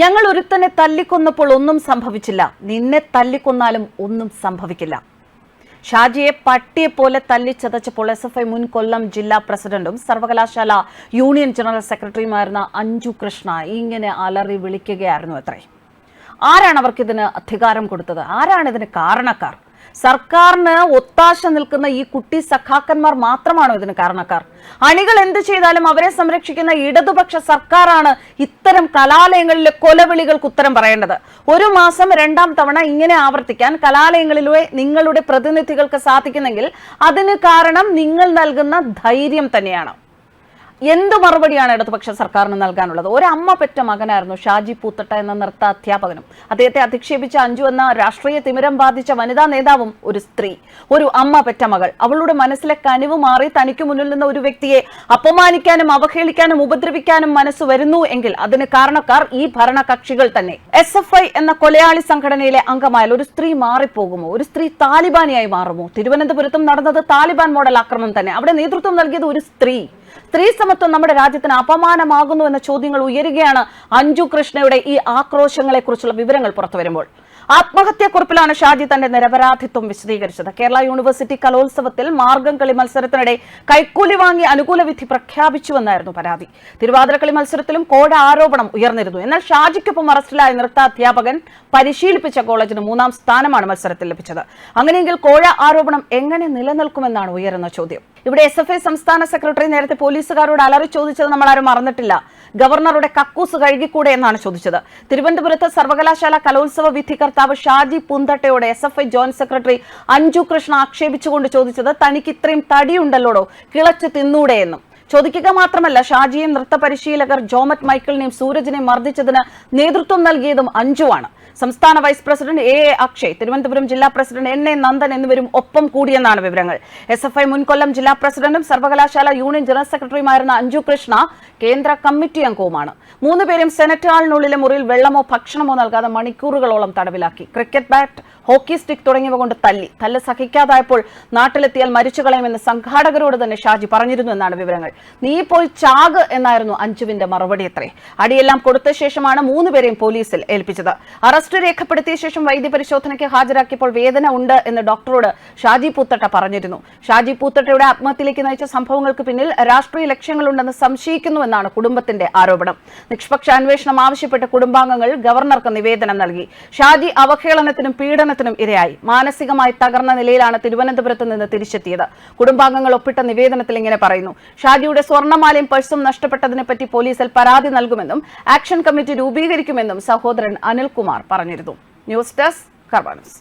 ഞങ്ങൾ ഒരുത്തനെ തല്ലിക്കൊന്നപ്പോൾ ഒന്നും സംഭവിച്ചില്ല. നിന്നെ തല്ലിക്കൊന്നാലും ഒന്നും സംഭവിക്കില്ല. ഷാജിയെ പട്ടിയെ പോലെ തല്ലിച്ചതച്ചപ്പോൾ എസ് എഫ് ഐ മുൻ കൊല്ലം ജില്ലാ പ്രസിഡന്റും സർവകലാശാല യൂണിയൻ ജനറൽ സെക്രട്ടറിയുമായിരുന്ന അഞ്ജു കൃഷ്ണ ഇങ്ങനെ അലറി വിളിക്കുകയായിരുന്നു അത്രേ. ആരാണ് അവർക്കിതിന് അധികാരം കൊടുത്തത്? ആരാണ് ഇതിന് കാരണക്കാർ? സർക്കാരിന് ഒത്താശ നിൽക്കുന്ന ഈ കുട്ടി സഖാക്കന്മാർ മാത്രമാണോ ഇതിന് കാരണക്കാർ? അണികൾ എന്ത് ചെയ്താലും അവരെ സംരക്ഷിക്കുന്ന ഇടതുപക്ഷ സർക്കാരാണ് ഇത്തരം കലാലയങ്ങളിലെ കൊലവിളികൾക്ക് ഉത്തരം പറയേണ്ടത്. ഒരു മാസം രണ്ടാം തവണ ഇങ്ങനെ ആവർത്തിക്കാൻ കലാലയങ്ങളിലെ നിങ്ങളുടെ പ്രതിനിധികൾക്ക് സാധിക്കുന്നെങ്കിൽ അതിന് കാരണം നിങ്ങൾ നൽകുന്ന ധൈര്യം തന്നെയാണ്. എന്ത് മറുപടിയാണ് ഇടതുപക്ഷ സർക്കാരിന് നൽകാനുള്ളത്? ഒരമ്മ പെറ്റ മകനായിരുന്നു ഷാജി പൂത്തട്ട എന്ന നൃത്ത അധ്യാപകനും. അദ്ദേഹത്തെ അധിക്ഷേപിച്ച അഞ്ചു എന്ന രാഷ്ട്രീയ തിമിരം ബാധിച്ച വനിതാ നേതാവും ഒരു സ്ത്രീ. ഒരു അമ്മ പെറ്റ മകൾ. അവളുടെ മനസ്സിലെ കനിവ് മാറി തനിക്ക് മുന്നിൽ നിന്ന ഒരു വ്യക്തിയെ അപമാനിക്കാനും അവഹേളിക്കാനും ഉപദ്രവിക്കാനും മനസ്സ് വരുന്നു എങ്കിൽ അതിന് കാരണക്കാർ ഈ ഭരണകക്ഷികൾ തന്നെ. എസ് എഫ് ഐ എന്ന കൊലയാളി സംഘടനയിലെ അംഗമായാൽ ഒരു സ്ത്രീ മാറിപ്പോകുമോ? ഒരു സ്ത്രീ താലിബാനിയായി മാറുമോ? തിരുവനന്തപുരത്തും നടന്നത് താലിബാൻ മോഡൽ ആക്രമണം തന്നെ. അവിടെ നേതൃത്വം നൽകിയത് ഒരു സ്ത്രീ. സ്ത്രീ സമത്വം നമ്മുടെ രാജ്യത്തിന് അപമാനമാകുന്നു എന്ന ചോദ്യങ്ങൾ ഉയരുകയാണ് അഞ്ജു കൃഷ്ണയുടെ ഈ ആക്രോശങ്ങളെ കുറിച്ചുള്ള വിവരങ്ങൾ പുറത്തു വരുമ്പോൾ. ആത്മഹത്യാക്കുറിപ്പിലാണ് ഷാജി തന്റെ നിരപരാധിത്വം വിശദീകരിച്ചത്. കേരള യൂണിവേഴ്സിറ്റി കലോത്സവത്തിൽ മാർഗം കളി മത്സരത്തിനിടെ കൈക്കൂലി വാങ്ങി അനുകൂല വിധി പ്രഖ്യാപിച്ചുവെന്നായിരുന്നു പരാതി. തിരുവാതിരക്കളി മത്സരത്തിലും കോട ആരോപണം ഉയർന്നിരുന്നു. എന്നാൽ ഷാജിക്കൊപ്പം അറസ്റ്റിലായ നൃത്താധ്യാപകൻ പരിശീലിപ്പിച്ച കോളേജിന് മൂന്നാം സ്ഥാനമാണ് മത്സരത്തിൽ ലഭിച്ചത്. അങ്ങനെയെങ്കിൽ കോഴ ആരോപണം എങ്ങനെ നിലനിൽക്കുമെന്നാണ് ഉയരുന്ന ചോദ്യം. ഇവിടെ എസ് എഫ് ഐ സംസ്ഥാന സെക്രട്ടറി നേരത്തെ പോലീസുകാരോട് അലറി ചോദിച്ചത് നമ്മൾ ആരും മറന്നിട്ടില്ല. ഗവർണറുടെ കക്കൂസ് കഴുകിക്കൂടെ എന്നാണ് ചോദിച്ചത്. തിരുവനന്തപുരത്ത് സർവകലാശാല കലോത്സവ വിധികർത്താവ് Shaji പുന്തട്ടയോട് S F I joint secretary Anju Krishna ആക്ഷേപിച്ചുകൊണ്ട് ചോദിച്ചത് തനിക്ക് ഇത്രയും തടിയുണ്ടല്ലോടോ? കിളച്ച് തിന്നൂടെ എന്നും. ചോദിക്കുക മാത്രമല്ല ഷാജിയെയും നൃത്ത പരിശീലകർ ജോമറ്റ് മൈക്കിളിനെയും സൂരജിനെയും മർദ്ദിച്ചതിന് നേതൃത്വം നൽകിയതും അഞ്ജുവാണ്. സംസ്ഥാന vice president A A Akshay Thiruvananthapuram ജില്ലാ പ്രസിഡന്റ് എൻ എ നന്ദൻ എന്നിവരും ഒപ്പം കൂടിയെന്നാണ് വിവരങ്ങൾ. എസ് എഫ് ഐ മുൻകൊല്ലം ജില്ലാ പ്രസിഡന്റും സർവകലാശാല യൂണിയൻ ജനറൽ സെക്രട്ടറിയുമായിരുന്ന അഞ്ജു കൃഷ്ണ കേന്ദ്ര കമ്മിറ്റി അംഗവുമാണ്. മൂന്നുപേരും സെനറ്റ് ഹാളിനുള്ളിലെ മുറിയിൽ വെള്ളമോ ഭക്ഷണമോ നൽകാതെ മണിക്കൂറുകളോളം തടവിലാക്കി. ക്രിക്കറ്റ് ബാറ്റ് ഹോക്കി സ്റ്റിക് തുടങ്ങിയവ കൊണ്ട് തല്ലി. തല്ല് സഹിക്കാതായപ്പോൾ നാട്ടിലെത്തിയാൽ മരിച്ചു കളയുമെന്ന് സംഘാടകരോട് തന്നെ ഷാജി പറഞ്ഞിരുന്നു എന്നാണ് വിവരങ്ങൾ. നീ പോയി ചാക് എന്നായിരുന്നു അഞ്ജുവിന്റെ മറുപടി അത്രേ. അടിയെല്ലാം കൊടുത്ത ശേഷമാണ് മൂന്നുപേരെയും പോലീസിൽ ഏൽപ്പിച്ചത്. അറസ്റ്റ് രേഖപ്പെടുത്തിയ ശേഷം വൈദ്യപരിശോധനയ്ക്ക് ഹാജരാക്കിയപ്പോൾ വേദന ഉണ്ട് എന്ന് ഡോക്ടറോട് ഷാജി പൂത്തട്ട പറഞ്ഞിരുന്നു. ഷാജി പൂത്തട്ടയുടെ ആത്മഹത്യയിലേക്ക് നയിച്ച സംഭവങ്ങൾക്ക് പിന്നിൽ രാഷ്ട്രീയ ലക്ഷ്യങ്ങളുണ്ടെന്ന് സംശയിക്കുന്നുവെന്നാണ് കുടുംബത്തിന്റെ ആരോപണം. നിഷ്പക്ഷ അന്വേഷണം ആവശ്യപ്പെട്ട് കുടുംബാംഗങ്ങൾ ഗവർണർക്ക് നിവേദനം നൽകി. ഷാജി അവഹേളനത്തിനും പീഡനത്തിനും ഇരയായി. മാനസികമായി തകർന്ന നിലയിലാണ് തിരുവനന്തപുരത്ത് നിന്ന് തിരിച്ചെത്തിയത്. കുടുംബാംഗങ്ങൾ ഒപ്പിട്ട നിവേദനത്തിൽ ഇങ്ങനെ പറയുന്നു. ഷാജിയുടെ സ്വർണമാലയും പഴ്സും നഷ്ടപ്പെട്ടതിനെപ്പറ്റി പോലീസിൽ പരാതി നൽകുമെന്നും ആക്ഷൻ കമ്മിറ്റി രൂപീകരിക്കുമെന്നും സഹോദരൻ അനിൽകുമാർ പറഞ്ഞിരുന്നു. News desk കർബാനസ്